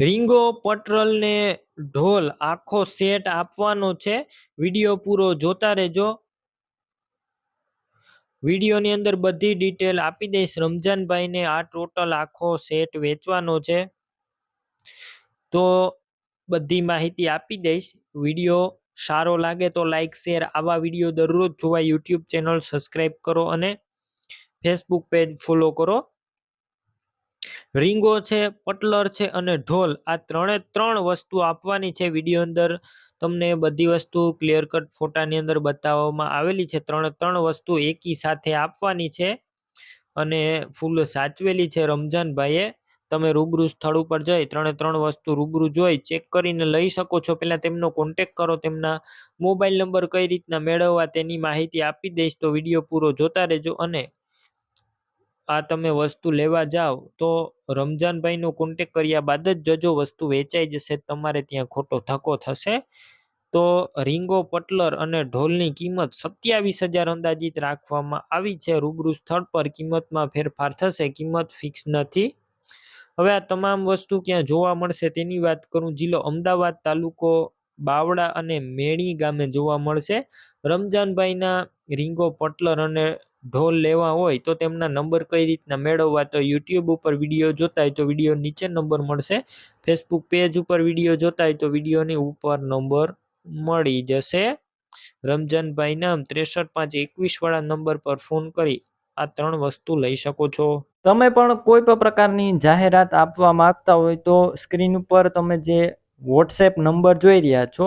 રીંગો, પટરલ ને ઢોલ આખો સેટ આપવાનો છે. વીડિયો પૂરો જોતા રહેજો. વિડીયોની અંદર બધી ડિટેલ આપી દઈશ. રમજાનભાઈને આ ટોટલ આખો સેટ વેચવાનો છે. તો બધી માહિતી આપી દઈશ. વીડિયો સારો લાગે તો લાઈક, શેર આવા વીડિયો દરરોજ જોવા યુટ્યુબ ચેનલ સબસ્ક્રાઈબ કરો અને ફેસબુક પેજ ફોલો કરો. રીંગો છે, પટલર છે અને ઢોલ. આ ત્રણે ત્રણ વસ્તુ આપવાની છે વીડિયો અંદર. તમને બધી વસ્તુ ક્લિયર કટ ફોટાની અંદર બતાવવામાં આવેલી છે. ત્રણે ત્રણ વસ્તુ એકી સાથે આપવાની છે અને ફૂલ સાચવેલી છે રમજાનભાઈએ તમે રૂબરૂ સ્થળ ઉપર જઈ ત્રણે ત્રણ વસ્તુ રૂબરૂ જોઈ ચેક કરીને લઈ શકો છો. પહેલાં તેમનો કોન્ટેક કરો, તેમના મોબાઈલ નંબર કઈ રીતના મેળવવા તેની માહિતી આપી દઈશ. તો વીડિયો પૂરો જોતા રહેજો અને આ તમે વસ્તુ લેવા જાઓ, તો રમજાનભાઈનો કોન્ટેક કર્યા બાદ જ જજો વસ્તુ વેચાઈ જશે, તમારે ત્યાં ખોટો ધક્કો થશે. તો રીંગો, પટલર અને ઢોલની કિંમત સત્યાવીસ હજાર અંદાજિત રાખવામાં આવી છે. રૂબરૂ સ્થળ પર કિંમતમાં ફેરફાર થશે, કિંમત ફિક્સ નથી. હવે આ તમામ વસ્તુ ક્યાં જોવા મળશે તેની વાત કરું. જિલ્લો અમદાવાદ તાલુકો બાવડા અને મેણી ગામે જોવા મળશે. રમજાનભાઈના રીંગો, પટલર અને ઢોલ લેવા હોય તો તેમના નંબર કઈ રીતના મેળવવા તો યુટ્યુબ ઉપર વીડિયો જોતા હોય તો વીડિયો નીચે નંબર મળશે. ફેસબુક પેજ ઉપર વીડિયો જોતા હોય તો વિડીયોની ઉપર નંબર મળી જશે. રમજાનભાઈ નામ ત્રેસઠ પાંચ એકવીસ વાળા નંબર પર ફોન કરી આ ત્રણ વસ્તુ લઈ શકો છો. તમે પણ કોઈ પણ પ્રકારની જાહેરાત આપવા માંગતા હોય તો સ્ક્રીન ઉપર તમે જે વોટ્સએપ નંબર જોઈ રહ્યા છો